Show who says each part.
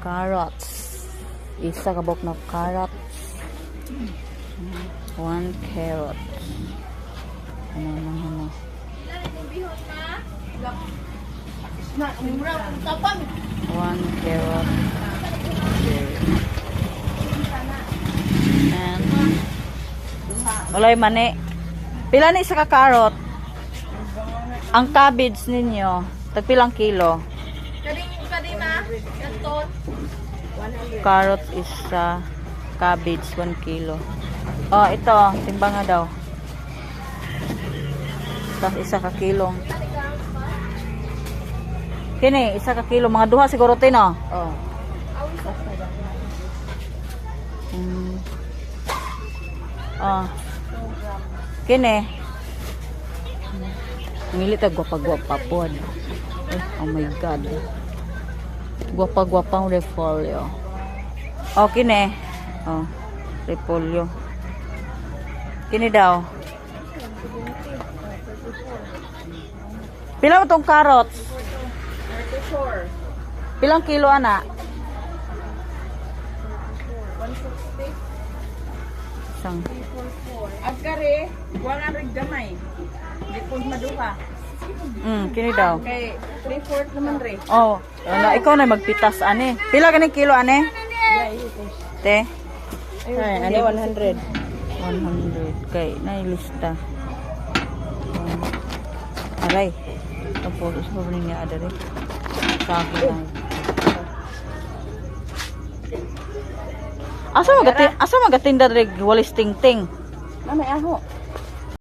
Speaker 1: carrots. Isa ka buok na carrots. One carrot. Ano ano ano. One carrot. Okay. And walay mani. Pila ni isa ka carrot? Ang cabbage ninyo, tagpilang kilo? Carrot isa, cabbage 1 kilo. Oh, ito, timbang nga daw. Tapos isa ka kilong. Kini, isa ka kilo. Mga duha siguro tino. Oh. Hmm. Oh. Kini. Mili ta gwapa-gwapa po. Eh, oh my God. Gwapa-gwapang repolyo. Oh, kini. Oh, repolyo. Kini daw. Pila mo tong carrots?
Speaker 2: 34.
Speaker 1: Pilang kilo ana?
Speaker 2: 160.
Speaker 1: Isang.
Speaker 2: 344. Agkari, wala rin gamay. Hindi maduha.
Speaker 1: Mm, kini daw.
Speaker 2: Kay 3-4 naman rin.
Speaker 1: Oh, na ikaw na magpitas ani. Pila ganing kilo ani? Te.
Speaker 2: Ay, ano 100?
Speaker 1: 100 kay na lista. Aray. Tapos sa niya ada rin. Sa akin lang. Asa magatin asa magatinda rig walis tingting.
Speaker 2: Ah, may aho.